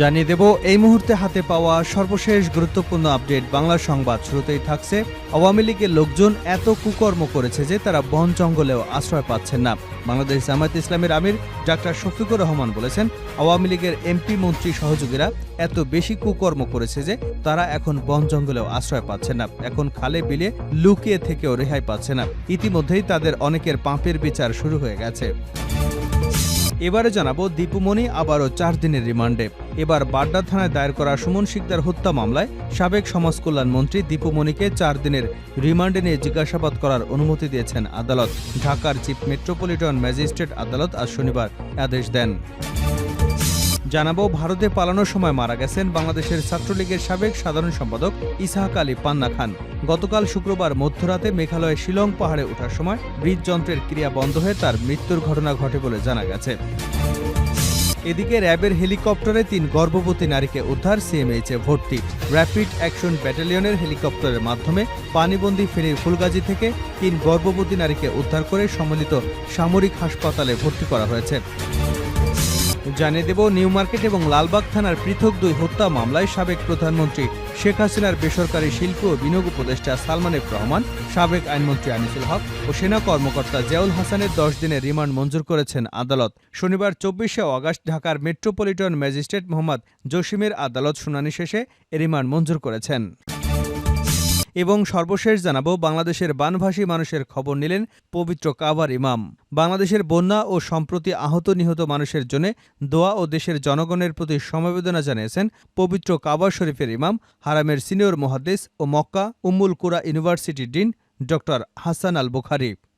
জানিয়ে দেব, এই মুহূর্তে হাতে পাওয়া সর্বশেষ গুরুত্বপূর্ণ আপডেট বাংলা সংবাদ শুরুতেই থাকছে। আওয়ামী লীগের লোকজন এত কুকর্ম করেছে যে তারা বন জঙ্গলেও আশ্রয় পাচ্ছেন না। বাংলাদেশ জামায়াত ইসলামের আমির ডাক্তার শফিকুর রহমান বলেছেন, আওয়ামী লীগের এমপি, মন্ত্রী, সহযোগীরা এত বেশি কুকর্ম করেছে যে তারা এখন বন জঙ্গলেও আশ্রয় পাচ্ছে না। এখন খালে বিলে লুকিয়ে থেকেও রেহাই পাচ্ছে না। ইতিমধ্যেই তাদের অনেকের পাপের বিচার শুরু হয়ে গেছে। এবারে জানাব দীপুমণি আবারও চার দিনের রিমান্ডে। এবার বাড্ডা থানায় দায়ের করা সুমন শিকদার হত্যা মামলায় সাবেক সমাজ কল্যাণ মন্ত্রী দীপুমণিকে চার দিনের রিমান্ডে নিয়ে জিজ্ঞাসাবাদ করার অনুমতি দিয়েছেন আদালত। ঢাকার চিফ মেট্রোপলিটন ম্যাজিস্ট্রেট আদালত আজ শনিবার আদেশ দেন। জানাব, ভারতে পালানোর সময় মারা গেছেন বাংলাদেশের ছাত্রলীগের সাবেক সাধারণ সম্পাদক ইসাহাক আলী পান্না খান। গতকাল শুক্রবার মধ্যরাতে মেঘালয়ের শিলং পাহাড়ে ওঠার সময় হৃদযন্ত্রের ক্রিয়া বন্ধ হয়ে তার মৃত্যুর ঘটনা ঘটে বলে জানা গেছে। এদিকে র্যাবের হেলিকপ্টারে তিন গর্ভবতী নারীকে উদ্ধার, সিএমএইচে ভর্তি। র্যাপিড অ্যাকশন ব্যাটালিয়নের হেলিকপ্টারের মাধ্যমে পানিবন্দী ফেনীর ফুলগাজী থেকে তিন গর্ভবতী নারীকে উদ্ধার করে সম্মিলিত সামরিক হাসপাতালে ভর্তি করা হয়েছে। জানিয়ে দেব, নিউ মার্কেট এবং লালবাগ থানার পৃথক দুই হত্যা মামলায় সাবেক প্রধানমন্ত্রী শেখ হাসিনার বেসরকারি শিল্প ও বিনিয়োগ উপদেষ্টা সালমান এফ রহমান, সাবেক আইনমন্ত্রী আনিসুল হক ও সেনা কর্মকর্তা জিয়াউল হাসানের দশ দিনের রিমান্ড মঞ্জুর করেছেন আদালত। শনিবার চব্বিশে অগাস্ট ঢাকার মেট্রোপলিটন ম্যাজিস্ট্রেট মোহাম্মদ জসিমের আদালত শুনানি শেষে এ রিমান্ড মঞ্জুর করেছেন। এবং সর্বশেষ জানাব, বাংলাদেশের বানভাসী মানুষের খবর নিলেন পবিত্র কাবার ইমাম। বাংলাদেশের বন্যা ও সম্প্রতি আহত নিহত মানুষের জন্য দোয়া ও দেশের জনগণের প্রতি সমবেদনা জানিয়েছেন পবিত্র কাবা শরীফের ইমাম, হারামের সিনিয়র মহাদ্দেশ ও মক্কা উম্মুল কুরা ইউনিভার্সিটির dean doctor Hasan Al Bukhari.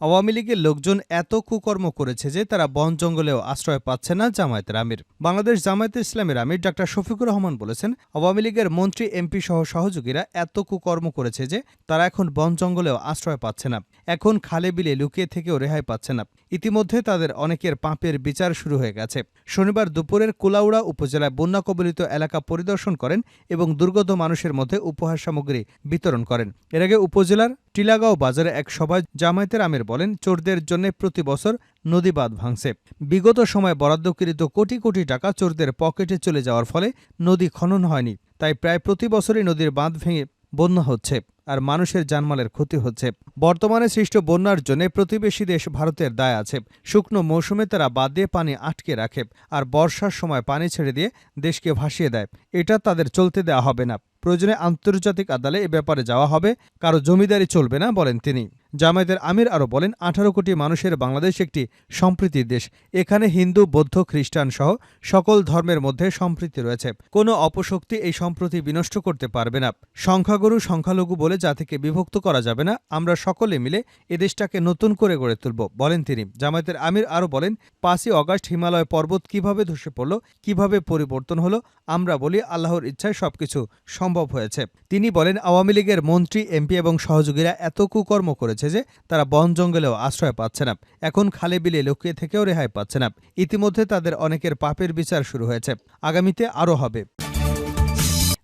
Awami লীগের লোকজন এত কুকর্ম করেছে যে তারা বন জঙ্গলেও আশ্রয় পাচ্ছে না জামায়াতের আমির। বাংলাদেশ জামায়াতে ইসলামের আমির ডাক্তার শফিকুর রহমান বলেছেন, আওয়ামী লীগের মন্ত্রী, এমপি সহ সহযোগীরা এত কুকর্ম করেছে যে তারা এখন বন জঙ্গলেও আশ্রয় পাচ্ছে না। এখন খালে বিলে লুকিয়ে থেকেও রেহাই পাচ্ছে না। ইতিমধ্যে তাদের অনেকের পাপের বিচার শুরু হয়ে গেছে। শনিবার দুপুরের কুলাউড়া উপজেলায় বন্যা কবলিত এলাকা পরিদর্শন করেন এবং দুর্গত মানুষের মধ্যে উপহার সামগ্রী বিতরণ করেন। এর আগে উপজেলার টিলাগাঁও বাজারে এক সভায় জামায়াতের আমির বলেন, চোরদের জন্য প্রতি বছর নদী বাঁধ ভাঙছে। বিগত সময় বরাদ্দকৃত কোটি কোটি টাকা চোরদের পকেটে চলে যাওয়ার ফলে নদী খনন হয়নি। তাই প্রায় প্রতি বছরই নদীর বাঁধ ভেঙে বন্যা হচ্ছে আর মানুষের জানমালের ক্ষতি হচ্ছে। বর্তমানে সৃষ্ট বন্যার জন্য প্রতিবেশী দেশ ভারতের দায় আছে। শুকনো মৌসুমে তারা বাদ দিয়ে পানি আটকে রাখে আর বর্ষার সময় পানি ছেড়ে দিয়ে দেশকে ভাসিয়ে দেয়। এটা তাদের চলতে দেওয়া হবে না। প্রয়োজনে আন্তর্জাতিক আদালে এ ব্যাপারে যাওয়া হবে। কারও জমিদারি চলবে না বলেন তিনি। জামায়াতের আমির আরও বলেন, আঠারো কোটি মানুষের বাংলাদেশ একটি সম্প্রীতির দেশ। এখানে হিন্দু, বৌদ্ধ, খ্রিস্টান সহ সকল ধর্মের মধ্যে সম্প্রীতি রয়েছে। কোনো অপশক্তি এই সম্প্রতি বিনষ্ট করতে পারবে না। সংখ্যাগুরু সংখ্যালঘু বলে জাতিকে বিভক্ত করা যাবে না। আমরা সকলে মিলে এ দেশটাকে নতুন করে গড়ে তুলব, বলেন তিনি। জামায়াতের আমির আরও বলেন, পাঁচই অগাস্ট হিমালয় পর্বত কীভাবে ধসে পড়ল, কীভাবে পরিবর্তন হলো, আমরা বলি আল্লাহর ইচ্ছায় সবকিছু সম্ভব হয়েছে। তিনি বলেন, আওয়ামী লীগের মন্ত্রী, এমপি এবং সহযোগীরা এত কুকর্ম করেছে যে তারা বন জঙ্গলেও আশ্রয় পাচ্ছে না। এখন খালে বিলে লুকিয়ে থেকেও রেহাই পাচ্ছে না। ইতিমধ্যে তাদের অনেকের পাপের বিচার শুরু হয়েছে। আগামীতে আরও হবে।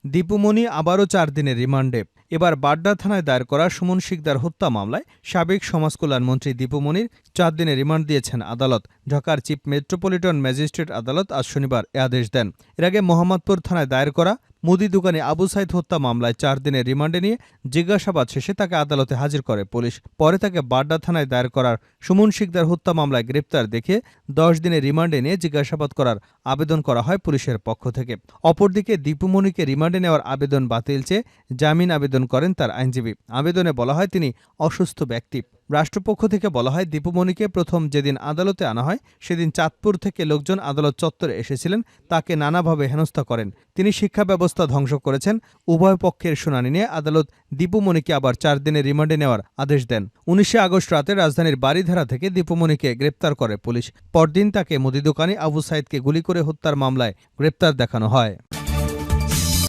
দীপুমণি আবারও চার দিনের রিমান্ডে। এবার বাড্ডা থানায় দায়ের করা সুমন শিকদার হত্যা মামলায় সাবেক সমাজ কল্যাণমন্ত্রী দীপুমণির চার দিনের রিমান্ড দিয়েছেন আদালত। ঢাকার চিফ মেট্রোপলিটন ম্যাজিস্ট্রেট আদালত আজ শনিবার এ আদেশ দেন। এর আগে মোহাম্মদপুর থানায় দায়ের করা মুদি দোকানে আবু সাইদ হত্যা মামলায় চার দিনের রিমান্ডে নিয়ে জিজ্ঞাসাবাদ শেষে তাকে আদালতে হাজির করে পুলিশ। পরে তাকে বাড্ডা থানায় দায়ের করার সুমন শিকদার হত্যা মামলায় গ্রেপ্তার দেখে দশ দিনের রিমান্ডে নিয়ে জিজ্ঞাসাবাদ করার আবেদন করা হয় পুলিশের পক্ষ থেকে। অপরদিকে দীপুমণিকে রিমান্ডে নেওয়ার আবেদন বাতিল চেয়ে জামিন আবেদন করেন তার আইনজীবী। আবেদনে বলা হয় তিনি অসুস্থ ব্যক্তি। রাষ্ট্রপক্ষ থেকে বলা হয় দীপুমণিকে প্রথম যেদিন আদালতে আনা হয়, সেদিন চাঁদপুর থেকে লোকজন আদালত চত্বরে এসেছিলেন, তাকে নানাভাবে হেনস্থা করেন। তিনি শিক্ষা ব্যবস্থা ধ্বংস করেছেন, উভয় পক্ষের শুনানি নিয়ে আদালত দীপুমণিকে আবার চার দিনের রিমান্ডে নেওয়ার আদেশ দেন। উনিশে আগস্ট রাতে রাজধানীর বাড়িধারা থেকে দীপুমণিকে গ্রেপ্তার করে পুলিশ। পরদিন তাকে মুদি দোকানে আবু সাইদকে গুলি করে হত্যার মামলায় গ্রেপ্তার দেখানো হয়।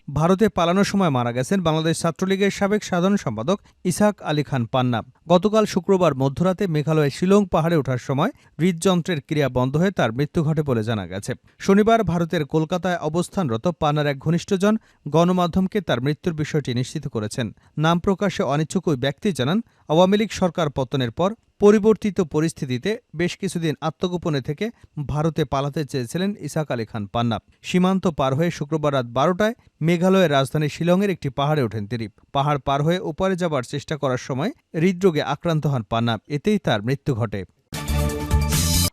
ভারতে পালানোর সময় মারা গেছেন বাংলাদেশ ছাত্রলীগের সাবেক সাধারণ সম্পাদক ইসাক আলী খান পান্না। গতকাল শুক্রবার মধ্যরাতে মেঘালয়ের শিলং পাহাড়ে ওঠার সময় হৃদযন্ত্রের ক্রিয়া বন্ধ হয়ে তার মৃত্যু ঘটে বলে জানা গেছে। শনিবার ভারতের কলকাতায় অবস্থানরত পান্নার এক ঘনিষ্ঠজন গণমাধ্যমকে তার মৃত্যুর বিষয়টি নিশ্চিত করেছেন। নাম প্রকাশে অনিচ্ছুক ওই ব্যক্তি জানান, আওয়ামী লীগ সরকার পতনের পর পরিবর্তিত পরিস্থিতিতে বেশ কিছুদিন আত্মগোপনে থেকে ভারতে পালাতে চেয়েছিলেন ইসাক আলী খান পান্না। সীমান্ত পার হয়ে শুক্রবার রাত বারোটায় মেঘালয়ের রাজধানী শিলংয়ের একটি পাহাড়ে ওঠেন তিনি। পাহাড় পার হয়ে ওপারে যাবার চেষ্টা করার সময় হৃদরোগে আক্রান্ত হন পান্না। এতেই তার মৃত্যু ঘটে।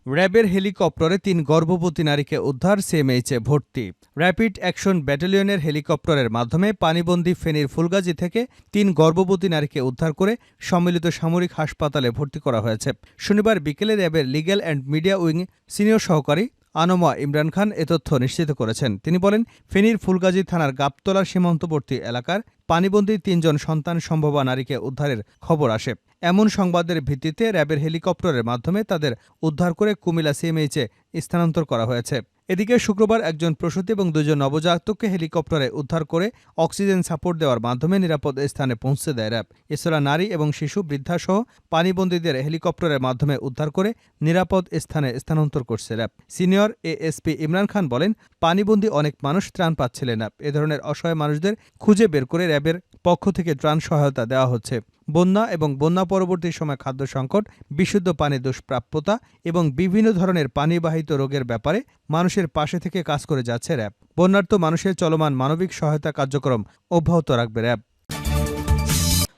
র্যাবের হেলিকপ্টারে তিন গর্ভবতী নারীকে উদ্ধার সিএমএইচে ভর্তি। র্যাপিড অ্যাকশন ব্যাটালিয়নের হেলিকপ্টারের মাধ্যমে পানিবন্দী ফেনীর ফুলগাজী থেকে তিন গর্ভবতী নারীকে উদ্ধার করে সম্মিলিত সামরিক হাসপাতালে ভর্তি করা হয়েছে। শনিবার বিকেলে র্যাবের legal and media wing senior সহকারী আনোমা ইমরান খান এ তথ্য নিশ্চিত করেছেন। তিনি বলেন, ফেনীর ফুলগাজী থানার গাবতলার সীমান্তবর্তী এলাকার পানিবন্দী তিনজন সন্তান সম্ভবা নারীকে উদ্ধারের খবর আসে। এমন সংবাদের ভিত্তিতে র্যাবের হেলিকপ্টারের মাধ্যমে তাদের উদ্ধার করে কুমিল্লা সিএমএইচে স্থানান্তর করা হয়েছে। এদিকে শুক্রবার একজন প্রসূতি এবং দুজন নবজাতককে হেলিকপ্টারে উদ্ধার করে অক্সিজেন সাপোর্ট দেওয়ার মাধ্যমে নিরাপদ স্থানে পৌঁছে দেয় র্যাব। এছাড়া নারী এবং শিশু, বৃদ্ধাসহ পানিবন্দীদের হেলিকপ্টারের মাধ্যমে উদ্ধার করে নিরাপদ স্থানে স্থানান্তর করছে RAB. Senior ASP Imran Khan বলেন, পানিবন্দী অনেক মানুষ ত্রাণ পাচ্ছিলেন না এ ধরনের অসহায় মানুষদের খুঁজে বের করে র্যাবের পক্ষ থেকে ত্রাণ সহায়তা দেওয়া হচ্ছে। বন্যা এবং বন্যা পরবর্তী সময় খাদ্য সংকট, বিশুদ্ধ পানি দুষ্প্রাপ্যতা এবং বিভিন্ন ধরনের পানিবাহিত রোগের ব্যাপারে মানুষের পাশে থেকে কাজ করে যাচ্ছে র্যাব। বন্যার্ত মানুষের চলমান মানবিক সহায়তা কার্যক্রম অব্যাহত রাখবে র্যাব।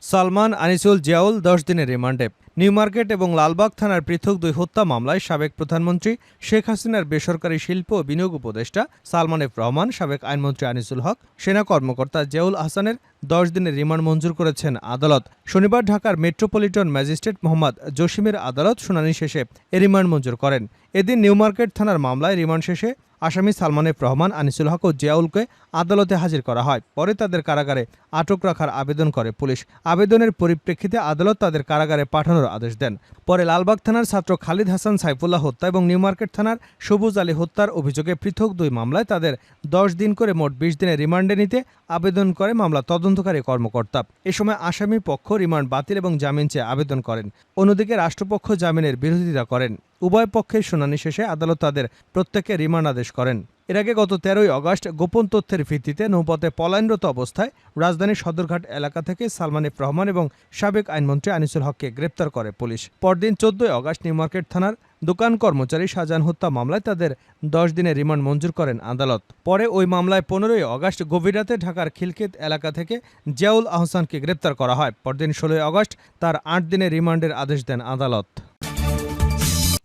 সালমান আনিসুল জিয়াউল দশ দিনের রিমান্ডে। নিউ মার্কেট এবং লালবাগ থানার পৃথক দুই হত্যা মামলায় সাবেক প্রধানমন্ত্রী শেখ হাসিনার বেসরকারি শিল্প ও বিনিয়োগ উপদেষ্টা সালমান এফ রহমান, সাবেক আইনমন্ত্রী আনিসুল হক, সেনা কর্মকর্তা জেউল আহসানের দশ দিনের রিমান্ড মঞ্জুর করেছেন আদালত। শনিবার ঢাকার মেট্রোপলিটন ম্যাজিস্ট্রেট মোহাম্মদ জসিমের আদালত শুনানি শেষে এ রিমান্ড মঞ্জুর করেন। এদিন নিউ মার্কেট থানার মামলায় রিমান্ড শেষে আসামি সালমান এফ রহমান, আনিসুল হক ও জিয়াউলকে আদালতে হাজির করা হয়। পরে তাদের কারাগারে আটক রাখার আবেদন করে পুলিশ। আবেদনের পরিপ্রেক্ষিতে আদালত তাদের কারাগারে পাঠানোর আদেশ দেন। পরে লালবাগ থানার ছাত্র খালিদ হাসান সাইফুল্লাহ হত্যা এবং নিউ মার্কেট থানার সবুজ আলী হত্যার অভিযোগে পৃথক দুই মামলায় তাদের দশ দিন করে মোট বিশ দিনের রিমান্ডে নিতে আবেদন করে মামলা তদন্তকারী কর্মকর্তা। এ সময় আসামি পক্ষ রিমান্ড বাতিল এবং জামিন চেয়ে আবেদন করেন। অন্যদিকে রাষ্ট্রপক্ষ জামিনের বিরোধিতা করেন। উভয় পক্ষের শুনানি শেষে আদালত তাদের প্রত্যেককে রিমান্ড আদেশ করেন। এর আগে গত তেরোই অগস্ট গোপন তথ্যের ভিত্তিতে নৌপথে পলায়নরত অবস্থায় রাজধানীর সদরঘাট এলাকা থেকে সালমান এফ রহমান এবং সাবেক আইনমন্ত্রী আনিসুল হককে গ্রেপ্তার করে পুলিশ। পরদিন চোদ্দই অগস্ট নিউ মার্কেট থানার দোকান কর্মচারী শাহজাহান হত্যা মামলায় তাদের দশ দিনের রিমান্ড মঞ্জুর করেন আদালত। পরে ওই মামলায় পনেরোই অগস্ট গভীর রাতে ঢাকার খিলক্ষেত এলাকা থেকে জিয়াউল আহসানকে গ্রেপ্তার করা হয়। পরদিন ষোলোই অগস্ট তার আট দিনের রিমান্ডের আদেশ দেন আদালত।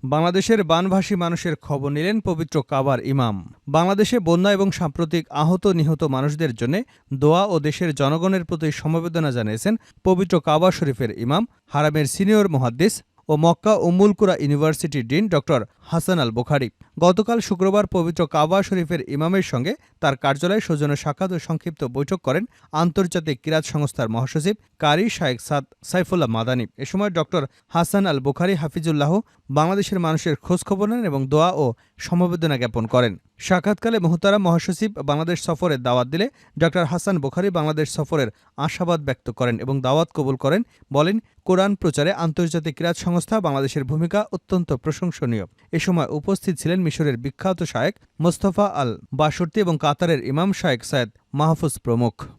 বাংলাদেশের বানভাসী মানুষের খবর নিলেন পবিত্র কাবার ইমাম। বাংলাদেশে বন্যা এবং সাম্প্রতিক আহত নিহত মানুষদের জন্য দোয়া ও দেশের জনগণের প্রতি সমবেদনা জানিয়েছেন পবিত্র কাবা শরীফের ইমাম, হারামের সিনিয়র মহাদ্দিস ও Mecca Umm al Qura university dean ড হাসান আল বুখারি। গতকাল শুক্রবার পবিত্র কাবা শরীফের ইমামের সঙ্গে তার কার্যালয়ে সৌজন্য সাক্ষাৎ ও সংক্ষিপ্ত বৈঠক করেন আন্তর্জাতিক কিরাত সংস্থার মহাসচিব কারি শায়েক সাদ সাইফুল্লাহ মাদানী। এ সময় ড হাসান আল বুখারি হাফিজুল্লাহ বাংলাদেশের মানুষের খোঁজখবর নেন এবং দোয়া ও সমবেদনা জ্ঞাপন করেন। সাক্ষাৎকালে মোহতারাম মহাসচিব বাংলাদেশ সফরের দাওয়াত দিলে ড হাসান বুখারি বাংলাদেশ সফরের আশাবাদ ব্যক্ত করেন এবং দাওয়াত কবুল করেন, বলেন, কোরআন প্রচারে আন্তর্জাতিক কিরাত সংস্থা বাংলাদেশের ভূমিকা অত্যন্ত প্রশংসনীয়। এ সময় উপস্থিত ছিলেন মিশরের বিখ্যাত শায়েক মোস্তফা আল বাসর্তি এবং কাতারের ইমাম শায়েক সায়েদ মাহফুজ প্রমুখ।